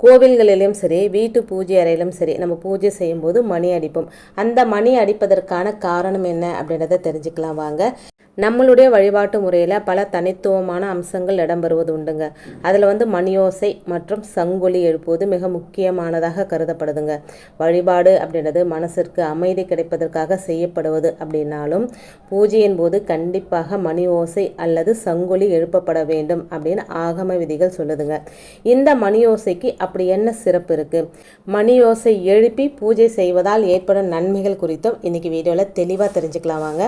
கோவில்களிலும் சரி வீட்டு பூஜை அறையிலும் சரி நம்ம பூஜை செய்யும்போது மணி அடிப்போம். அந்த மணி அடிப்பதற்கான காரணம் என்ன அப்படின்றத தெரிஞ்சுக்கலாம் வாங்க. நம்மளுடைய வழிபாட்டு முறையில் பல தனித்துவமான அம்சங்கள் இடம்பெறுவது உண்டுங்க. அதில் வந்து மணியோசை மற்றும் சங்கொலி எழுப்புவது மிக முக்கியமானதாக கருதப்படுதுங்க. வழிபாடு அப்படின்றது மனசிற்கு அமைதி கிடைப்பதற்காக செய்யப்படுவது அப்படின்னாலும் பூஜையின் போது கண்டிப்பாக மணி ஓசை அல்லது சங்கொலி எழுப்பப்பட வேண்டும் அப்படின்னு ஆகம விதிகள் சொல்லுதுங்க. இந்த மணி ஓசைக்கு அப்படி என்ன சிறப்பு இருக்குது மணி ஓசை எழுப்பி பூஜை செய்வதால் ஏற்படும் நன்மைகள் குறித்தும் இன்றைக்கி வீடியோவில் தெளிவாக தெரிஞ்சுக்கலாம் வாங்க.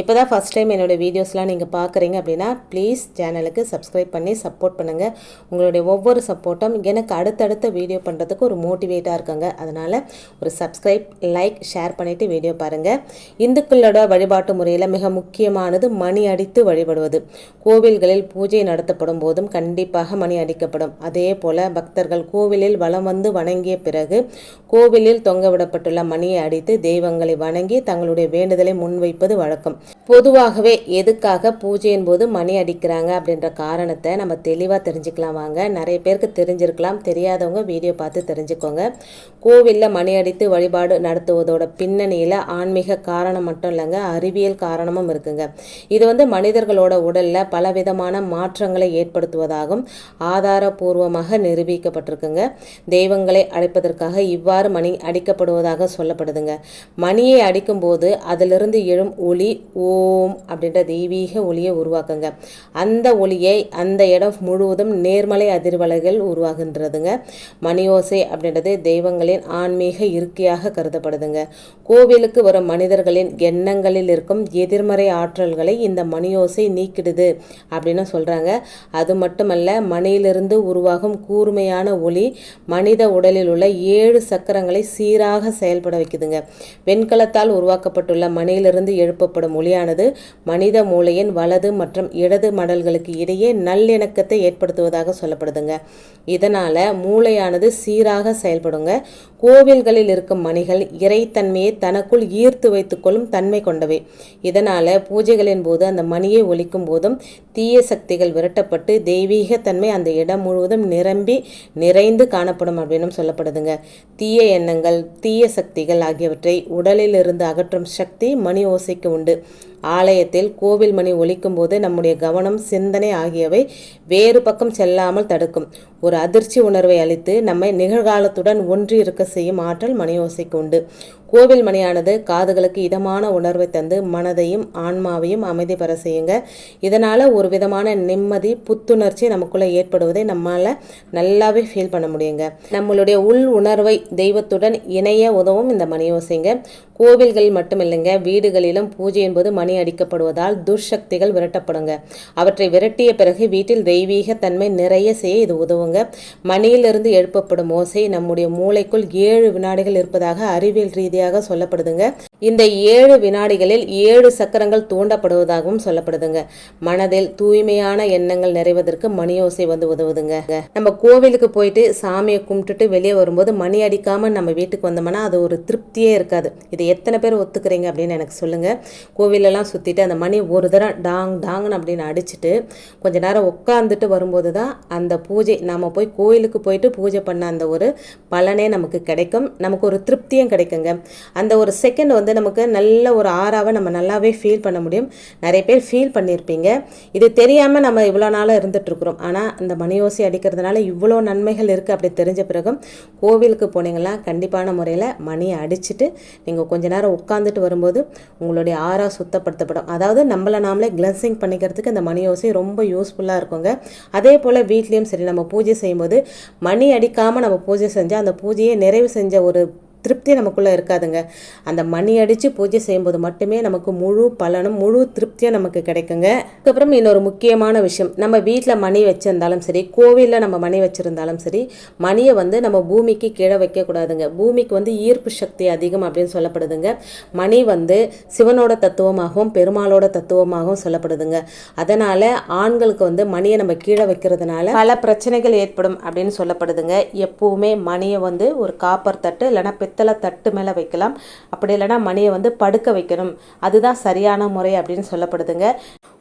இப்போ தான் ஃபஸ்ட் டைம் என்னோட வீடியோஸ்லாம் நீங்கள் பார்க்குறீங்க அப்படின்னா ப்ளீஸ் சேனலுக்கு சப்ஸ்கிரைப் பண்ணி சப்போர்ட் பண்ணுங்கள் உங்களுடைய ஒவ்வொரு சப்போர்ட்டும் எனக்கு அடுத்தடுத்த வீடியோ பண்ணுறதுக்கு ஒரு மோட்டிவேட்டாக இருக்குங்க. அதனால் ஒரு சப்ஸ்கிரைப் லைக் ஷேர் பண்ணிவிட்டு வீடியோ பாருங்கள் இந்துக்களோட வழிபாட்டு முறையில் மிக முக்கியமானது மணி அடித்து வழிபடுவது. கோவில்களில் பூஜை நடத்தப்படும் போதும் கண்டிப்பாக மணி அடிக்கப்படும். அதே போல் பக்தர்கள் கோவிலில் வலம் வந்து வணங்கிய பிறகு கோவிலில் தொங்கவிடப்பட்டுள்ள மணியை அடித்து தெய்வங்களை வணங்கி தங்களுடைய வேண்டுதலை முன்வைப்பது வழக்கம். பொதுவாகவே எதுக்காக பூஜையின் போது மணி அடிக்கிறாங்க அப்படின்ற காரணத்தை நம்ம தெளிவாக தெரிஞ்சுக்கலாம் வாங்க. நிறைய பேருக்கு தெரிஞ்சிருக்கலாம். தெரியாதவங்க வீடியோ பார்த்து தெரிஞ்சுக்கோங்க. கோவிலில் மணி அடித்து வழிபாடு நடத்துவதோட பின்னணியில் ஆன்மீக காரணம் மட்டும் இல்லைங்க அறிவியல் காரணமும் இருக்குங்க. இது வந்து மனிதர்களோட உடலில் பலவிதமான மாற்றங்களை ஏற்படுத்துவதாகவும் ஆதாரபூர்வமாக நிரூபிக்கப்பட்டிருக்குங்க. தெய்வங்களை அழைப்பதற்காக இவ்வாறு மணி அடிக்கப்படுவதாக சொல்லப்படுதுங்க. மணியை அடிக்கும்போது அதிலிருந்து எழும் ஒளி ஓம் அப்படின்ற தெய்வீக ஒளியை உருவாக்குங்க. அந்த ஒளியை அந்த இடம் முழுவதும் நேர்மலை அதிர்வலைகள் உருவாகின்றதுங்க. மணியோசை அப்படின்றது தெய்வங்களின் ஆன்மீக இருக்கையாக கருதப்படுதுங்க. கோவிலுக்கு வரும் மனிதர்களின் எண்ணங்களில் இருக்கும் எதிர்மறை ஆற்றல்களை இந்த மணியோசை நீக்கிடுது அப்படின்னு சொல்கிறாங்க அது மட்டுமல்ல மணியிலிருந்து உருவாகும் கூர்மையான ஒளி மனித உடலில் உள்ள ஏழு சக்கரங்களை சீராக செயல்பட வைக்குதுங்க. வெண்கலத்தால் உருவாக்கப்பட்டுள்ள மணியிலிருந்து எழுப்பப்படும் ஒளியானது மனித மூளையின் வலது மற்றும் இடது மடல்களுக்கு இடையே நல்லிணக்கத்தை ஏற்படுத்துவதாக சொல்லப்படுதுங்க. இதனால் மூளையானது சீராக செயல்படுங்க. கோவில்களில் இருக்கும் மணிகள் இறைத்தன்மையை தனக்குள் ஈர்த்து வைத்துக்கொள்ளும் தன்மை கொண்டவை. இதனால் பூஜைகளின் போது அந்த மணியை ஒலிக்கும் போதும் தீய சக்திகள் விரட்டப்பட்டு தெய்வீக தன்மை அந்த இடம் முழுவதும் நிரம்பி நிறைந்து காணப்படும் அப்படின்னு சொல்லப்படுதுங்க. தீய எண்ணங்கள் தீய சக்திகள் ஆகியவற்றை உடலில் இருந்து அகற்றும் சக்தி மணி ஓசைக்கு உண்டு. ஆலயத்தில் கோவில் மணி ஒலிக்கும் போது நம்முடைய கவனம் சிந்தனை ஆகியவை வேறு பக்கம் செல்லாமல் தடுக்கும். ஒரு அதிர்ச்சி உணர்வை அளித்து நம்மை நிகழ்காலத்துடன் ஒன்றி இருக்க செய்யும் ஆற்றல் மணியோசைக்கு உண்டு. கோவில் மணியானது காதுகளுக்கு இதமான உணர்வை தந்து மனதையும் ஆன்மாவையும் அமைதி பெற செய்யுங்க. இதனால் ஒரு விதமான நிம்மதி புத்துணர்ச்சி நமக்குள்ளே ஏற்படுவதை நம்மால் நல்லாவே ஃபீல் பண்ண முடியுங்க. நம்மளுடைய உள் உணர்வை தெய்வத்துடன் இணைய உதவும் இந்த மணியோசைங்க. கோவில்கள் மட்டும் இல்லைங்க வீடுகளிலும் பூஜையின் போது மணி அடிக்கப்படுவதால் துர்சக்திகள் விரட்டப்படுங்க. அவற்றை விரட்டிய பிறகு வீட்டில் தெய்வீக தன்மை நிறைய செய்ய இது உதவுங்க. மணியிலிருந்து எழுப்பப்படும் ஓசை நம்முடைய மூளைக்குள் ஏழு வினாடிகள் இருப்பதாக அறிவியல் ரீதியாக சொல்லப்படுதுங்க. இந்த ஏழு வினாடிகளில் ஏழு சக்கரங்கள் தூண்டப்படுவதாகவும் சொல்லப்படுதுங்க. மனதில் தூய்மையான எண்ணங்கள் நிறைவதற்கு மணியோசை வந்து உதவுதுங்க. நம்ம கோவிலுக்கு போயிட்டு சாமியை கும்பிட்டுட்டு வெளியே வரும்போது மணி அடிக்காம நம்ம வீட்டுக்கு வந்தோம்னா அது ஒரு திருப்தியே இருக்காது. இதை எத்தனை பேர் ஒத்துக்கிறீங்க அப்படின்னு எனக்கு சொல்லுங்க. கோவிலெல்லாம் சுற்றிட்டு அந்த மணி ஒரு தரம் டாங் டாங்னு அப்படின்னு அடிச்சுட்டு கொஞ்ச நேரம் உட்காந்துட்டு வரும்போது தான் அந்த பூஜை நாம் போய் கோயிலுக்கு போயிட்டு பூஜை பண்ண அந்த ஒரு பலனே நமக்கு கிடைக்கும். நமக்கு ஒரு திருப்தியும் கிடைக்குங்க. அந்த ஒரு செகண்ட் வந்து நமக்கு நல்ல ஒரு ஆறாவை நம்ம நல்லாவே ஃபீல் பண்ண முடியும். நிறைய பேர் ஃபீல் பண்ணியிருப்பீங்க இது தெரியாமல் நம்ம இவ்வளோ நாளாக இருந்துகிட்ருக்குறோம் ஆனால் அந்த மணியோசி அடிக்கிறதுனால இவ்வளோ நன்மைகள் இருக்குது அப்படி தெரிஞ்ச பிறகும் கோவிலுக்கு போனீங்கன்னா கண்டிப்பான முறையில் மணியை அடிச்சுட்டு நீங்கள் கொஞ்ச நேரம் உட்காந்துட்டு வரும்போது உங்களுடைய ஆறா சுத்தப்படுத்தப்படும். அதாவது நம்மளை நாமளே கிளன்சிங் பண்ணிக்கிறதுக்கு இந்த மணி ஓசை ரொம்ப யூஸ்ஃபுல்லாக இருக்குங்க. அதே போல் வீட்லேயும் சரி நம்ம பூஜை செய்யும்போது மணி அடிக்காமல் நம்ம பூஜை செஞ்சால் அந்த பூஜையை நிறைவு செஞ்ச ஒரு திருப்தி நமக்குள்ளே இருக்காதுங்க. அந்த மணி அடித்து பூஜை செய்யும்போது மட்டுமே நமக்கு முழு பலனும் முழு திருப்தியும் நமக்கு கிடைக்குங்க. அதுக்கப்புறம் இன்னொரு முக்கியமான விஷயம். நம்ம வீட்டில் மணி வச்சுருந்தாலும் சரி கோவிலில் நம்ம மணி வச்சுருந்தாலும் சரி மணியை வந்து நம்ம பூமிக்கு கீழே வைக்கக்கூடாதுங்க. பூமிக்கு வந்து ஈர்ப்பு சக்தி அதிகம் அப்படின்னு சொல்லப்படுதுங்க. மணி வந்து சிவனோட தத்துவமாகவும் பெருமாளோட தத்துவமாகவும் சொல்லப்படுதுங்க. அதனால் ஆண்களுக்கு வந்து மணியை நம்ம கீழே வைக்கிறதுனால பல பிரச்சனைகள் ஏற்படும் அப்படின்னு சொல்லப்படுதுங்க. எப்போவுமே மணியை வந்து ஒரு காப்பர் தட்டு இல்லைனா பித்தளை தட்டு மேலே வைக்கலாம். அப்படி இல்லைன்னா மணியை வந்து படுக்க வைக்கணும். அதுதான் சரியான முறை அப்படின்னு சொல்லப்படுதுங்க.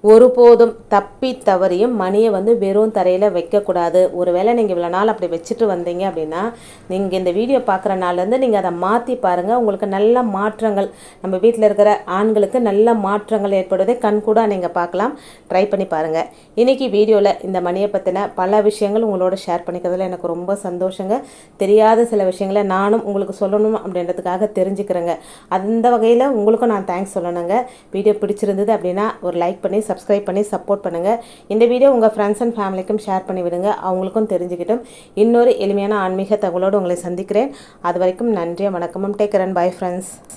ஒருபோதும் தப்பி தவறியும் மணியை வந்து வெறும் தரையில் வைக்கக்கூடாது. ஒருவேளை நீங்கள் இவ்வளோ நாள் அப்படி வச்சுட்டு வந்தீங்க அப்படின்னா நீங்கள் இந்த வீடியோ பார்க்குற நாள்லேருந்து நீங்கள் அதை மாற்றி பாருங்கள் உங்களுக்கு நல்ல மாற்றங்கள் நம்ம வீட்டில் இருக்கிற ஆண்களுக்கு நல்ல மாற்றங்கள் ஏற்படுவதை கண்கூடாக நீங்கள் பார்க்கலாம். ட்ரை பண்ணி பாருங்கள் இன்றைக்கி வீடியோவில் இந்த மணியை பற்றின பல விஷயங்கள் உங்களோட ஷேர் பண்ணிக்கிறதுல எனக்கு ரொம்ப சந்தோஷங்க. தெரியாத சில விஷயங்களை நானும் உங்களுக்கு சொல்லணும் அப்படின்றதுக்காக தெரிஞ்சுக்கிறேங்க. அந்த வகையில் உங்களுக்கும் நான் தேங்க்ஸ் சொல்லணுங்க. வீடியோ பிடிச்சிருந்தது அப்படின்னா ஒரு லைக் பண்ணி சப்ஸ்கிரைப் பண்ணி சப்போர்ட் பண்ணுங்கள் இந்த வீடியோ உங்கள் ஃப்ரெண்ட்ஸ் அண்ட் ஃபேமிலிக்கும் ஷேர் பண்ணி விடுங்க. அவங்களுக்கும் தெரிஞ்சுக்கிட்டும். இன்னொரு எளிமையான ஆன்மீக தகவலோடு உங்களை சந்திக்கிறேன். அது வரைக்கும் நன்றி வணக்கமும். Take run bye friends